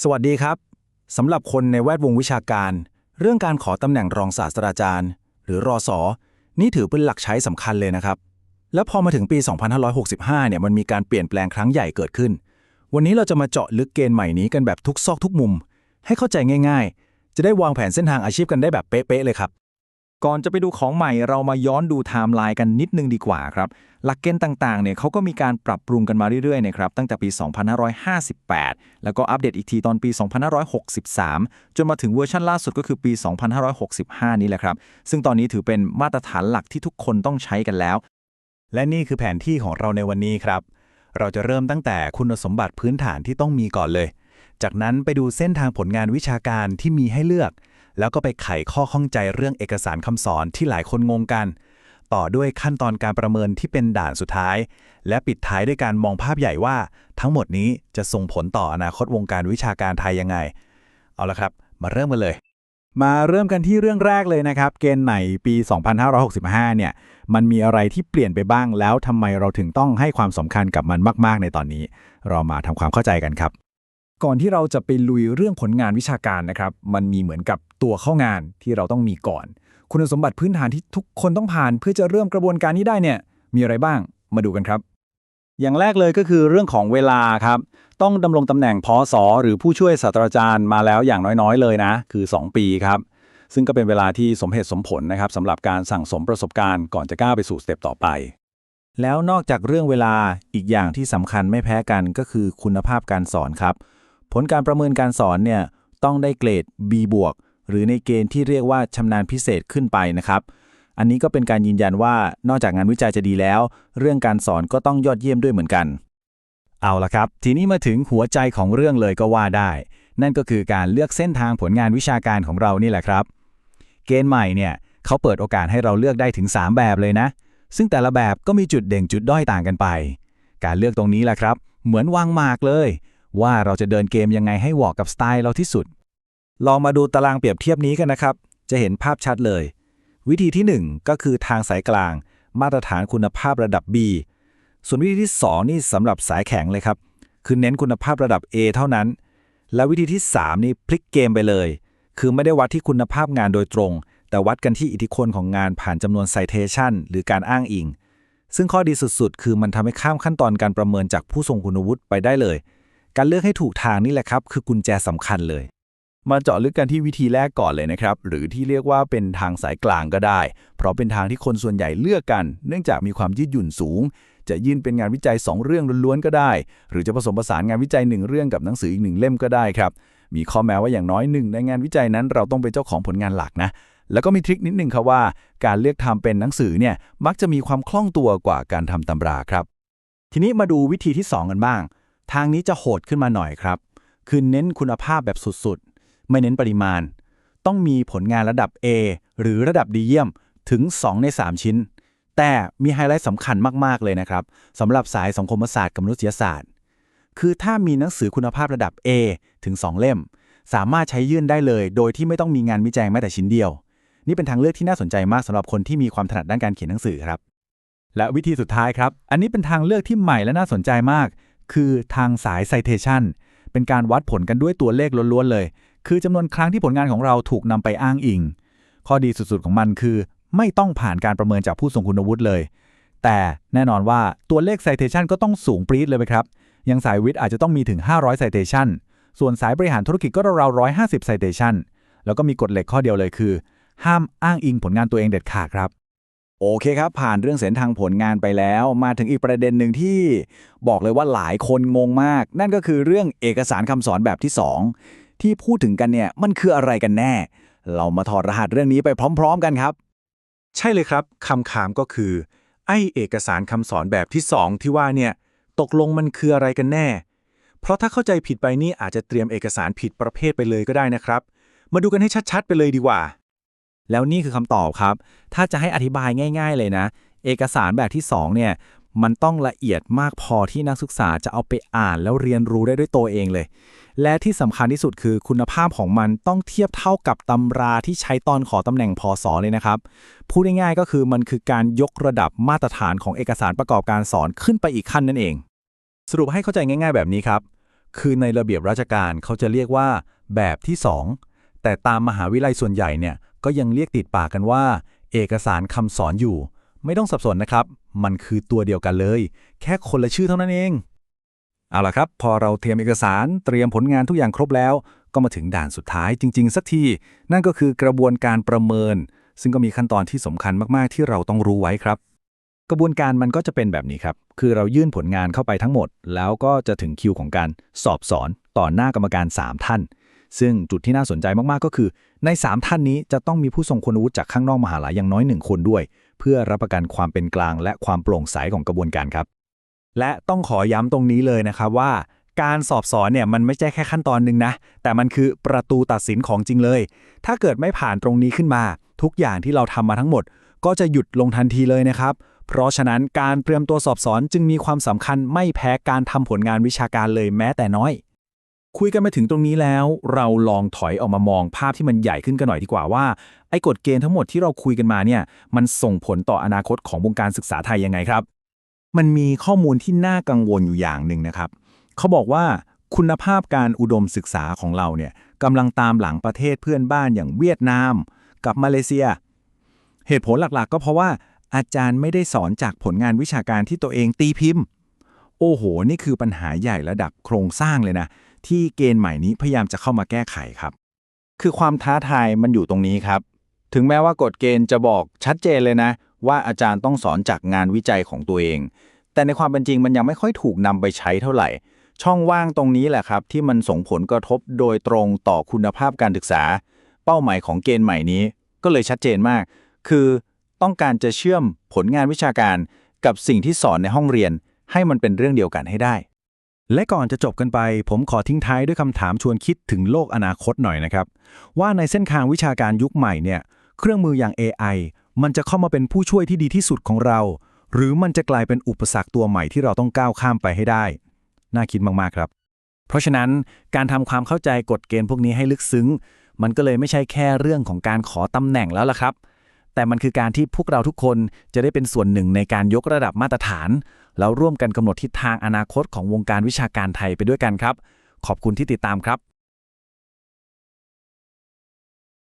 สวัสดีครับสำหรับคนในแวดวงวิชาการ เรื่องการขอตำแหน่งรองศาสตราจารย์ หรือรอสอนี่ถือเป็นหลักใช้สำคัญเลยนะครับ และพอมาถึงปี 2565 เนี่ยมันมีการเปลี่ยนแปลงครั้งใหญ่เกิดขึ้น วันนี้เราจะมาเจาะลึกเกณฑ์ใหม่นี้กันแบบทุกซอกทุกมุม ให้เข้าใจง่าย ๆ จะได้วางแผนเส้นทางอาชีพกันได้แบบเป๊ะๆเลยครับ ก่อนจะไปดูของใหม่เรามาย้อนดูไทม์ไลน์กันนิดนึงดีกว่าครับ หลักเกณฑ์ต่างๆ เนี่ยเขาก็มีการปรับปรุงกันมาเรื่อยๆ นะครับ ตั้งแต่ปี 2558 แล้วก็อัปเดตอีกทีตอนปี 2563 จนมาถึงเวอร์ชันล่าสุดก็คือปี 2565 นี้แหละครับ ซึ่งตอนนี้ถือเป็นมาตรฐานหลักที่ทุกคนต้องใช้กันแล้ว และนี่คือแผนที่ของเราในวันนี้ครับ เราจะเริ่มตั้งแต่คุณสมบัติพื้นฐานที่ต้องมีก่อนเลย จากนั้นไปดูเส้นทางผลงานวิชาการที่มีให้เลือก แล้วก็ไปไขข้อข้องใจเรื่องเอกสารคำสอนที่หลายคนงงกัน ต่อด้วยขั้นตอนการประเมินที่เป็นด่านสุดท้าย และปิดท้ายด้วยการมองภาพใหญ่ว่า ทั้งหมดนี้จะส่งผลต่ออนาคตวงการวิชาการไทยยังไง เอาละครับ มาเริ่มกันเลย มาเริ่มกันที่เรื่องแรกเลยนะครับ เกณฑ์ไหนปี 2565 เนี่ย มันมีอะไรที่เปลี่ยนไปบ้างแล้วทำไมเราถึงต้องให้ความสำคัญกับมันมาก ๆ ในตอนนี้ เรามาทำความเข้าใจกันครับ ก่อนที่เราจะไปลุยเรื่องผลงานวิชาการนะครับ มันมีเหมือนกับตัวเข้างานที่เราต้องมีก่อน คุณสมบัติพื้นฐานที่ทุกคนต้องผ่านเพื่อจะเริ่มกระบวนการนี้ได้เนี่ย มีอะไรบ้าง มาดูกันครับ อย่างแรกเลยก็คือเรื่องของเวลาครับ ต้องดำรงตำแหน่งพอสอหรือผู้ช่วยศาสตราจารย์มาแล้วอย่างน้อยๆ เลยนะ คือ 2 ปีครับ ซึ่งก็เป็นเวลาที่สมเหตุสมผลนะครับสำหรับการสั่งสมประสบการณ์ก่อนจะก้าวไปสู่สเต็ปต่อไปแล้วนอกจากเรื่องเวลาอีกอย่างที่สำคัญไม่แพ้กันก็คือคุณภาพการสอนครับ ผลการประเมินการสอนเนี่ยต้องได้เกรด B บวกหรือในเกณฑ์ที่เรียกว่าชำนาญพิเศษขึ้นไปนะครับ อันนี้ก็เป็นการยืนยันว่านอกจากงานวิจัยจะดีแล้ว เรื่องการสอนก็ต้องยอดเยี่ยมด้วยเหมือนกัน เอาละครับ ทีนี้มาถึงหัวใจของเรื่องเลยก็ว่าได้ นั่นก็คือการเลือกเส้นทางผลงานวิชาการของเรานี่แหละครับ เกณฑ์ใหม่เนี่ยเขาเปิดโอกาสให้เราเลือกได้ถึง 3 แบบเลยนะ ซึ่งแต่ละแบบก็มีจุดเด่นจุดด้อยต่างกันไป การเลือกตรงนี้แหละครับ เหมือนวางหมากเลย ว่าเราจะเดินเกมยังไงให้เหมาะกับสไตล์เราที่สุด ลองมาดูตารางเปรียบเทียบนี้กันนะครับ จะเห็นภาพชัดเลย วิธีที่ 1 ก็คือทางสายกลาง มาตรฐานคุณภาพระดับ B ส่วนวิธีที่ 2 นี่สำหรับสายแข็งเลยครับ คือเน้นคุณภาพระดับ A เท่านั้น และวิธีที่ 3 นี่พลิกเกมไปเลย คือไม่ได้วัดที่คุณภาพงานโดยตรง แต่วัดกันที่อิทธิพลของงานผ่านจำนวน citation หรือการอ้างอิง ซึ่งข้อดีสุดๆ คือมันทำให้ข้ามขั้นตอนการประเมินจากผู้ทรงคุณวุฒิไปได้เลย การเลือกให้ถูกทางนี่แหละครับ คือกุญแจสำคัญเลย มาเจาะลึกกันที่วิธีแรกก่อนเลยนะครับ หรือที่เรียกว่าเป็นทางสายกลางก็ได้ เพราะเป็นทางที่คนส่วนใหญ่เลือกกัน เนื่องจากมีความยืดหยุ่นสูง จะยื่นเป็นงานวิจัย 2 เรื่องล้วนๆก็ได้ หรือจะผสมผสานงานวิจัย 1 เรื่องกับหนังสืออีกหนึ่งเล่มก็ได้ครับ มีข้อแม้ว่าอย่างน้อยหนึ่งในงานวิจัยนั้น เราต้องเป็นเจ้าของผลงานหลักนะแล้วก็มีทริคนิดนึงครับว่า การเลือกทำเป็นหนังสือเนี่ยมักจะมีความคล่องตัวกว่าการทำตำราครับ ทีนี้มาดูวิธีที่ 2 กันบ้าง ทางนี้จะโหดขึ้นมาหน่อยครับ คือเน้นคุณภาพแบบสุดๆ ไม่เน้นปริมาณ ต้องมีผลงานระดับ A หรือระดับดีเยี่ยมถึง 2 ใน 3 ชิ้น แต่มีไฮไลท์สำคัญมากๆเลยนะครับสำหรับสายสังคมศาสตร์กับมนุษยศาสตร์ คือถ้ามีหนังสือคุณภาพระดับ A ถึง 2 เล่ม สามารถใช้ยื่นได้เลย โดยที่ไม่ต้องมีงานวิจัยแม้แต่ชิ้นเดียว นี่เป็นทางเลือกที่น่าสนใจมากสำหรับคนที่มีความถนัดด้านการเขียนหนังสือครับและวิธีสุดท้ายครับ อันนี้เป็นทางเลือกที่ใหม่และน่าสนใจมาก คือทางสาย citation เป็นการวัดผลกันด้วยตัวเลขล้วนๆเลย คือจำนวนครั้งที่ผลงานของเราถูกนำไปอ้างอิง ข้อดีสุดๆของมันคือ ไม่ต้องผ่านการประเมินจากผู้ทรงคุณวุฒิเลย แต่แน่นอนว่าตัวเลข citation ก็ต้องสูงปรี๊ดเลยไหมครับย่างสายวิทย์อาจจะต้องมีถึง 500 citation ส่วนสายบริหารธุรกิจก็ราวๆ150 citation แล้วก็มีกฎเหล็กข้อเดียวเลยคือ ห้ามอ้างอิงผลงานตัวเองเด็ดขาดครับ โอเคครับ ผ่านเรื่องเส้นทางผลงานไปแล้ว มาถึงอีกประเด็นหนึ่งที่บอกเลยว่าหลายคนงงมาก นั่นก็คือเรื่องเอกสารคำสอนแบบที่ 2 ที่พูดถึงกันเนี่ยมันคืออะไรกันแน่ เรามาถอดรหัสเรื่องนี้ไปพร้อม ๆ กันครับ ใช่เลยครับคำถามก็คือ ไอเอกสารคำสอนแบบที่ 2 ที่ว่าเนี่ยตกลงมันคืออะไรกันแน่ เพราะถ้าเข้าใจผิดไปนี่อาจจะเตรียมเอกสารผิดประเภทไปเลยก็ได้นะครับ มาดูกันให้ชัดๆ ไปเลยดีกว่า แล้วนี่คือคำตอบครับ ถ้าจะให้อธิบายง่าย ๆ เลยนะ เอกสารแบบที่ 2 เนี่ย มันต้องละเอียดมากพอที่นักศึกษาจะเอาไปอ่านแล้วเรียนรู้ได้ด้วยตัวเองเลย และที่สำคัญที่สุดคือคุณภาพของมันต้องเทียบเท่ากับตำราที่ใช้ตอนขอตำแหน่งพอสอเลยนะครับ พูดง่ายๆก็คือมันคือการยกระดับมาตรฐานของเอกสารประกอบการสอนขึ้นไปอีกขั้นนั่นเอง สรุปให้เข้าใจง่าย ๆ แบบนี้ครับ คือในระเบียบราชการเขาจะเรียกว่า แบบที่ 2 แต่ตามมหาวิทยาลัยส่วนใหญ่เนี่ยก็ยังเรียกติดปากกันว่า เอกสารคำสอนอยู่ ไม่ต้องสับสนนะครับ มันคือตัวเดียวกันเลย แค่คนละชื่อเท่านั้นเอง เอาล่ะครับ พอเราเตรียมเอกสารเตรียมผลงานทุกอย่างครบแล้ว ก็มาถึงด่านสุดท้ายจริง ๆ สักที นั่นก็คือกระบวนการประเมิน ซึ่งก็มีขั้นตอนที่สำคัญมากๆ ที่เราต้องรู้ไว้ครับกระบวนการมันก็จะเป็นแบบนี้ครับ คือเรายื่นผลงานเข้าไปทั้งหมด แล้วก็จะถึงคิวของการสอบสอนต่อหน้ากรรมการ 3 ท่าน ซึ่งจุดที่น่าสนใจมากๆก็คือ ใน 3 ท่านนี้จะต้องมีผู้ทรงคุณวุฒิจากข้างนอกมหาลัยอย่างน้อย 1 คนด้วย เพื่อรับประกันความเป็นกลางและความโปร่งใสของกระบวนการครับ และต้องขอย้ำตรงนี้เลยนะครับว่าการสอบสอนเนี่ยมันไม่ใช่แค่ขั้นตอนหนึ่งนะ แต่มันคือประตูตัดสินของจริงเลย ถ้าเกิดไม่ผ่านตรงนี้ขึ้นมา ทุกอย่างที่เราทำมาทั้งหมด ก็จะหยุดลงทันทีเลยนะครับ เพราะฉะนั้นการเตรียมตัวสอบสอนจึงมีความสำคัญไม่แพ้การทำผลงานวิชาการเลยแม้แต่น้อย คุยกันมาถึงตรงนี้แล้ว เราลองถอยออกมามองภาพที่มันใหญ่ขึ้นกันหน่อยดีกว่าว่าไอ้กฎเกณฑ์ทั้งหมดที่เราคุยกันมาเนี่ยมันส่งผลต่ออนาคตของวงการศึกษาไทยยังไงครับ มันมีข้อมูลที่น่ากังวลอยู่อย่างหนึ่งนะครับ เขาบอกว่าคุณภาพการอุดมศึกษาของเราเนี่ยกำลังตามหลังประเทศเพื่อนบ้านอย่างเวียดนาม กับมาเลเซีย เหตุผลหลักๆ ก็เพราะว่า อาจารย์ไม่ได้สอนจากผลงานวิชาการที่ตัวเองตีพิมพ์ โอ้โห นี่คือปัญหาใหญ่ระดับโครงสร้างเลยนะ ที่เกณฑ์ใหม่นี้พยายามจะเข้ามาแก้ไขครับ คือความท้าทายมันอยู่ตรงนี้ครับ ถึงแม้ว่ากฎเกณฑ์จะบอกชัดเจนเลยนะ ว่าอาจารย์ต้องสอนจากงานวิจัยของตัวเอง แต่ในความเป็นจริงมันยังไม่ค่อยถูกนำไปใช้เท่าไหร่ ช่องว่างตรงนี้แหละครับ ที่มันส่งผลกระทบโดยตรงต่อคุณภาพการศึกษา เป้าหมายของเกณฑ์ใหม่นี้ ก็เลยชัดเจนมาก คือต้องการจะเชื่อมผลงานวิชาการกับสิ่งที่สอนในห้องเรียน ให้มันเป็นเรื่องเดียวกันให้ได้ และก่อนจะจบกันไป ผมขอทิ้งท้ายด้วยคำถามชวนคิดถึงโลกอนาคตหน่อยนะครับ ว่าในเส้นทางวิชาการยุคใหม่เนี่ย เครื่องมืออย่าง AI มันจะเข้ามาเป็นผู้ช่วยที่ดีที่สุดของเรา หรือมันจะกลายเป็นอุปสรรคตัวใหม่ที่เราต้องก้าวข้ามไปให้ได้ น่าคิดมากๆครับ เพราะฉะนั้นการทำความเข้าใจกฎเกณฑ์พวกนี้ให้ลึกซึ้ง มันก็เลยไม่ใช่แค่เรื่องของการขอตำแหน่งแล้วล่ะครับ แต่มันคือการที่พวกเราทุกคนจะได้เป็นส่วนหนึ่งในการยกระดับมาตรฐาน แล้วร่วมกันกำหนดทิศทางอนาคตของวงการวิชาการไทยไปด้วยกันครับ ขอบคุณที่ติดตามครับ